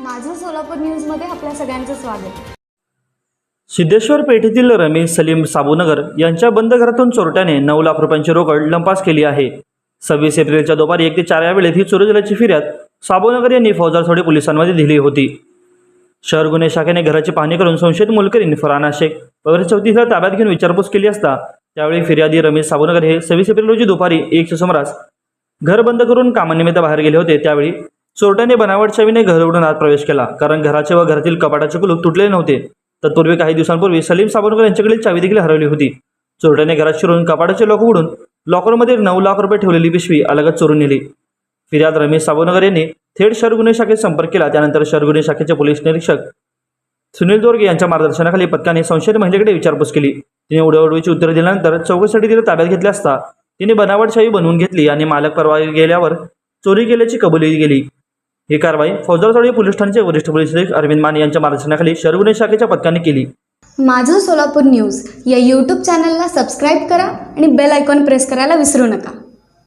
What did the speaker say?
माझं सोलापूर न्यूजमध्ये आपल्या सगळ्यांचं स्वागत. सिद्धेश्वर पेठेतील रमेश सलीम साबूनगर यांच्या बंद घरातून चोरट्याने नऊ लाख रुपयांची रोकड लंपास केली आहे. सव्वीस एप्रिलच्या दुपारी एक ते चार या वेळेत ही चोरी झाल्याची फिर्याद साबूनगर यांनी फौजारसोडी पोलिसांमध्ये दिली होती. शहर गुन्हे शाखेने घराची पाहणी करून संशयित मुलकरीन फराना शेख वगैरे चौतीसला ताब्यात घेऊन विचारपूस केली असता त्यावेळी फिर्यादी रमेश साबूनगर हे सव्वीस एप्रिल रोजी दुपारी एकच्या सुमारास घर बंद करून कामानिमित्त बाहेर गेले होते. त्यावेळी चोरट्याने बनावट चावीने घर उडून आत प्रवेश केला. कारण घराचे व घरातील कपाटाचे कुलूप तुटले नव्हते. तत्पूर्वी काही दिवसांपूर्वी सलीम साबणकर यांच्याकडील चावी देखील हरवली होती. चोरट्याने घरात शिरून कपाटाचे लॉक उघडून लॉकरमध्ये नऊ लाख रुपये ठेवलेली पिशवी अलगत चोरून नेली. फिर्याद रमेश साबोनगर यांनी थेट शहर गुन्हे शाखेत संपर्क केला. त्यानंतर शहर गुन्हे शाखेचे पोलीस निरीक्षक सुनील दोर्गे यांच्या मार्गदर्शनाखाली पथकाने संशयित महिलेकडे विचारपूस केली. तिने उडवडवीची उत्तरे दिल्यानंतर चौकशीसाठी तिला ताब्यात घेतले असता तिने बनावट शाही बनवून घेतली आणि मालक परवानगी गेल्यावर चोरी केल्याची कबुली गेली ही कारवाई फौजदारवाडी पोलीस ठाण्याचे वरिष्ठ पोलीस निरीक्षक अरविंद मान यांच्या मार्गदर्शनाखाली शहर गुन्हे शाखेच्या पथकाने केली. माझं सोलापूर न्यूज या यूट्यूब चॅनलला सबस्क्राईब करा आणि बेल आयकॉन प्रेस करायला विसरू नका.